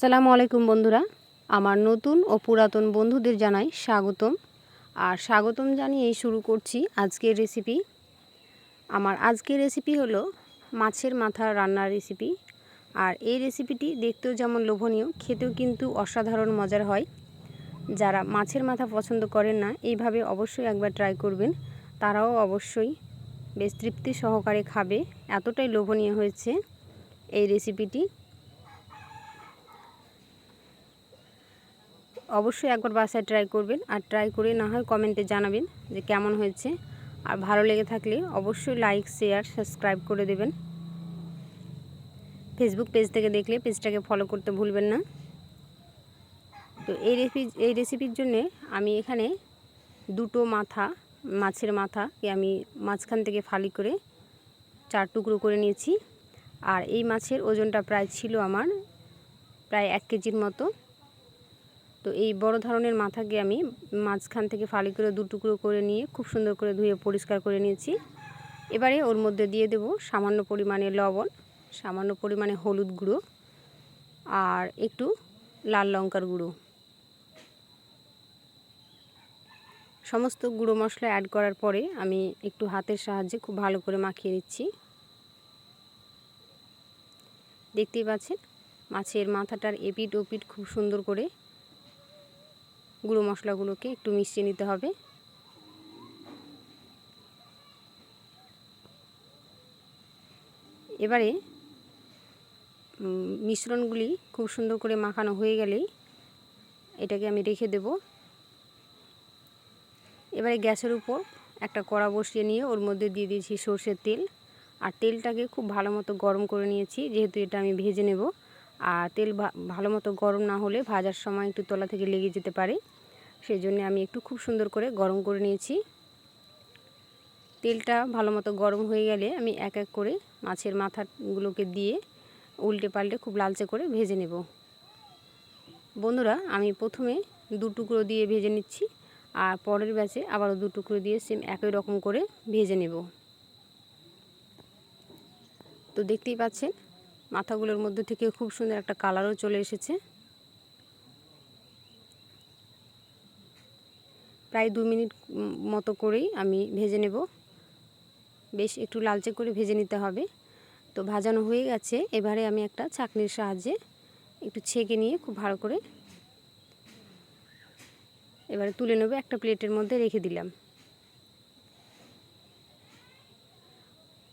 আসসালামু আলাইকুম বন্ধুরা। আমার নতুন ও পুরাতন বন্ধুদের জানাই স্বাগতম। আর স্বাগতম জানিয়েই শুরু করছি আজকের রেসিপি আমার আজকের রেসিপি হলো মাছের মাথা রান্নার রেসিপি আর এই রেসিপিটি দেখতেও যেমন লোভনীয়, খেতেও কিন্তু অসাধারণ মজার হয়। যারা মাছের মাথা পছন্দ করেন না, এইভাবে অবশ্যই একবার ট্রাই করবেন। তারাও অবশ্যই বেশ তৃপ্তি সহকারে খাবে। এতটাই লোভনীয় হয়েছে এই রেসিপিটি অবশ্যই একবার বাসায় ট্রাই করবেন আর ট্রাই করে না হয় কমেন্টে জানাবেন যে কেমন হয়েছে। আর ভালো লেগে থাকলে অবশ্যই লাইক শেয়ার সাবস্ক্রাইব করে দেবেন। ফেসবুক পেজ থেকে দেখলে পেজটাকে ফলো করতে ভুলবেন না। তো এই রেসিপি এই রেসিপির জন্যে আমি এখানে দুটো মাথা, মাছের মাথাকে আমি মাঝখান থেকে ফালি করে চার টুকরো করে নিয়েছি। আর এই মাছের ওজনটা প্রায় ছিল আমার প্রায় এক কেজির মতো। তো এই বড় ধরনের মাথাকে আমি মাঝখান থেকে ফালি করে দু টুকরো করে নিয়ে খুব সুন্দর করে ধুয়ে পরিষ্কার করে নিয়েছি। এবারে ওর মধ্যে দিয়ে দেব সামান্য পরিমাণে লবণ, সামান্য পরিমাণে হলুদ গুঁড়ো আর একটু লাল লঙ্কার গুঁড়ো। সমস্ত গুঁড়ো মশলা অ্যাড করার পরে আমি একটু হাতের সাহায্যে খুব ভালো করে মাখিয়ে নিচ্ছি। দেখতেই পাচ্ছেন, মাছের মাথাটার এপিট ওপিট খুব সুন্দর করে গুঁড়ো মশলাগুলোকে একটু মিশিয়ে নিতে হবে। এবারে মিশ্রণগুলি খুব সুন্দর করে মাখানো হয়ে গেলেই এটাকে আমি রেখে দেব। এবারে গ্যাসের উপর একটা কড়া বসিয়ে নিয়ে ওর মধ্যে দিয়ে দিয়েছি সর্ষের তেল। আর তেলটাকে খুব ভালো মতো গরম করে নিয়েছি, যেহেতু এটা আমি ভেজে নেব। আর তেল ভালো মতো গরম না হলে ভাজার সময় একটু তলা থেকে লেগে যেতে পারে। সেই জন্য আমি একটু খুব সুন্দর করে গরম করে নিয়েছি। তেলটা ভালো মতো গরম হয়ে গেলে আমি এক এক করে মাছের মাথাগুলোকে দিয়ে উল্টে পাল্টে খুব লালচে করে ভেজে নেব। বন্ধুরা, আমি প্রথমে দু টুকরো দিয়ে ভেজে নিচ্ছি আর পরের ব্যাচে আবারও দু টুকরো দিয়ে সেম একই রকম করে ভেজে নেব। তো দেখতেই পাচ্ছেন মাথাগুলোর মধ্যে থেকে খুব সুন্দর একটা কালারও চলে এসেছে। প্রায় দু মিনিট মতো করেই আমি ভেজে নেব। বেশ একটু লালচে করে ভেজে নিতে হবে। তো ভাজানো হয়ে গেছে। এবারে আমি একটা চাকনির সাহায্যে একটু ছেঁকে নিয়ে খুব ভালো করে এবারে তুলে নেব একটা প্লেটের মধ্যে রেখে দিলাম।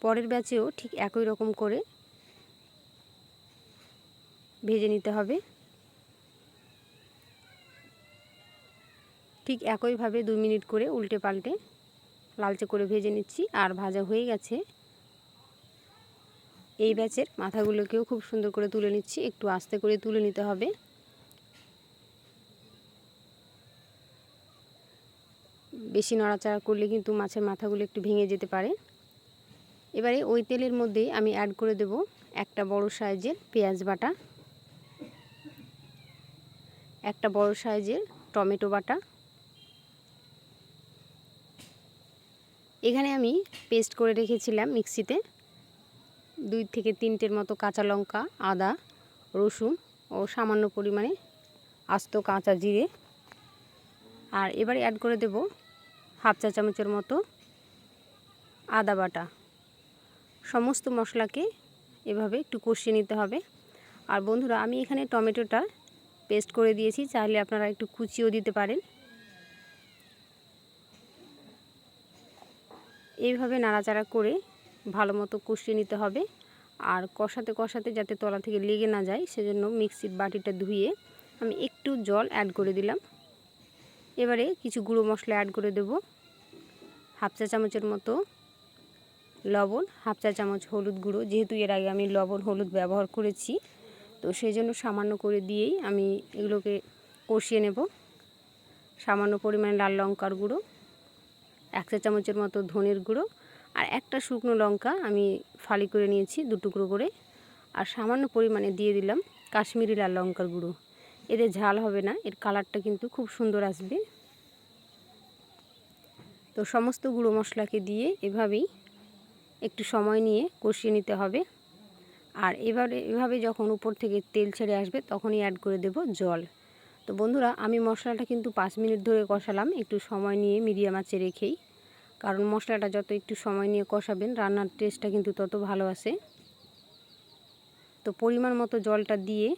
পরের ব্যাচেও ঠিক একই রকম করে ভেজে নিতে হবে। ঠিক একইভাবে দুই মিনিট করে উল্টে পাল্টে লালচে করে ভেজে নিচ্ছি আর ভাজা হয়ে গেছে। এই ব্যাচের মাথাগুলোকেও খুব সুন্দর করে তুলে নিচ্ছি, একটু আস্তে করে তুলে নিতে হবে। বেশি নড়াচড়া করলে কিন্তু মাছের মাথাগুলো একটু ভেঙে যেতে পারে। এবারে ওই তেলের মধ্যে আমি অ্যাড করে দেব একটা বড় সাইজের পেঁয়াজ বাটা। একটা বড় সাইজের টমেটো বাটা। এখানে আমি পেস্ট করে রেখেছিলাম মিক্সিতে। দুই থেকে তিনটের মতো কাঁচা লঙ্কা, আদা, রসুন ও সামান্য পরিমাণে আস্ত কাঁচা জিরে। আর এবারে অ্যাড করে দেব হাফ চা চামচের মতো আদা বাটা। সমস্ত মশলাকে এভাবে একটু কষিয়ে নিতে হবে। আর বন্ধুরা, আমি এখানে টমেটোটা পেস্ট করে দিয়েছি, চাইলে আপনারা একটু কুচিও দিতে পারেন। এইভাবে নাড়াচাড়া করে ভালো মতো কষিয়ে নিতে হবে। আর কষাতে কষাতে যাতে তলা থেকে লেগে না যায়, সেজন্য মিক্সির বাটিটা ধুয়ে আমি একটু জল অ্যাড করে দিলাম। এবারে কিছু গুঁড়ো মশলা অ্যাড করে দেব। হাফ চা চামচের মতো লবণ, হাফ চা চামচ হলুদ গুঁড়ো। যেহেতু এর আগে আমি লবণ, হলুদ ব্যবহার করেছি তো সেই জন্য সামান্য করে দিয়েই আমি এগুলোকে কষিয়ে নেব। সামান্য পরিমাণে লাল লঙ্কার গুঁড়ো, এক চা চামচের মতো ধনের গুঁড়ো আর একটা শুকনো লঙ্কা আমি ফালি করে নিয়েছি দু টুকরো করে। আর সামান্য পরিমাণে দিয়ে দিলাম কাশ্মীরি লাল লঙ্কার গুঁড়ো। এতে ঝাল হবে না, এর কালারটা কিন্তু খুব সুন্দর আসবে। তো সমস্ত গুঁড়ো মশলাকে দিয়ে এভাবেই একটু সময় নিয়ে কষিয়ে নিতে হবে। আর এবারে এভাবে যখন উপর থেকে তেল ছেড়ে আসবে তখনই অ্যাড করে দেব জল। তো বন্ধুরা, আমি মশলাটা কিন্তু পাঁচ মিনিট ধরে কষালাম, একটু সময় নিয়ে মিডিয়াম আঁচে রেখেই। কারণ মশলাটা যত একটু সময় নিয়ে কষাবেন, রান্নার টেস্টটা কিন্তু তত ভালো আসে। তো পরিমাণ মতো জলটা দিয়ে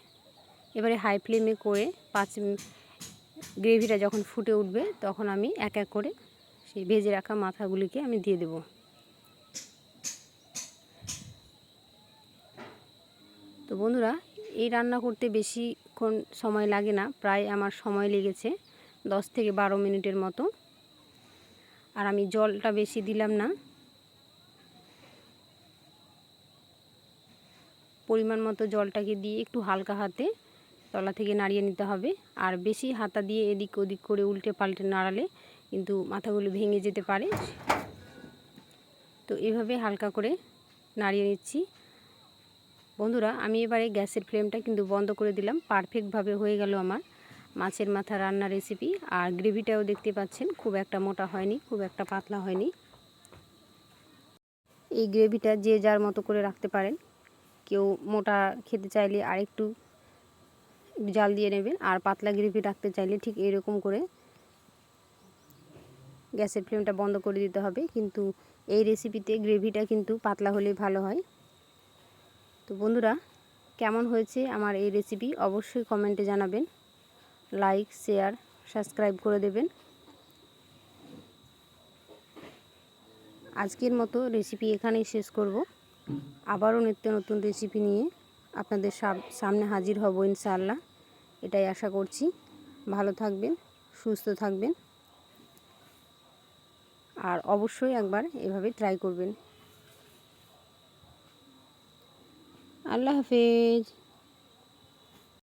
এবারে হাই ফ্লেমে করে পাঁচ গ্রেভিটা যখন ফুটে উঠবে, তখন আমি এক এক করে সেই ভেজে রাখা মাথাগুলিকে আমি দিয়ে দেব। বন্ধুরা, এই রান্না করতে বেশিক্ষণ সময় লাগে না, প্রায় আমার সময় লেগেছে, দশ থেকে বারো মিনিটের মতো। আর আমি জলটা বেশি দিলাম না। পরিমাণ মতো জলটাকে দিয়ে একটু হালকা হাতে তলা থেকে নাড়িয়ে নিতে হবে। আর বেশি হাতা দিয়ে এদিক ওদিক করে উল্টে পাল্টে নাড়ালে কিন্তু মাথাগুলো ভেঙে যেতে পারে। তো এভাবে হালকা করে নাড়িয়ে নিচ্ছি। বন্ধুরা, আমি এবারে গ্যাসের ফ্লেমটা কিন্তু বন্ধ করে দিলাম। পারফেক্টভাবে হয়ে গেল আমার মাছের মাথা রান্না রেসিপি আর গ্রেভিটাও দেখতে পাচ্ছেন, খুব একটা মোটা হয়নি, খুব একটা পাতলা হয়নি। এই গ্রেভিটা যে যার মতো করে রাখতে পারেন। কেউ মোটা খেতে চাইলে আরেকটু জাল দিয়ে নেবেন, আর পাতলা গ্রেভি রাখতে চাইলে ঠিক এরকম করে গ্যাসের ফ্লেমটা বন্ধ করে দিতে হবে। কিন্তু এই রেসিপিতে গ্রেভিটা কিন্তু পাতলা হলে ভালো হয়। তো বন্ধুরা, কেমন হয়েছে আমার এই রেসিপি অবশ্যই কমেন্টে জানাবেন। লাইক শেয়ার সাবস্ক্রাইব করে দেবেন। আজকের মতো রেসিপি এখানেই শেষ করব। আবারও নিত্য নতুন রেসিপি নিয়ে আপনাদের সামনে হাজির হব ইনশাআল্লাহ। এটাই আশা করছি। ভালো থাকবেন, সুস্থ থাকবেন। আর অবশ্যই একবার এভাবে ট্রাই করবেন। আল্লাহ হাফেজ।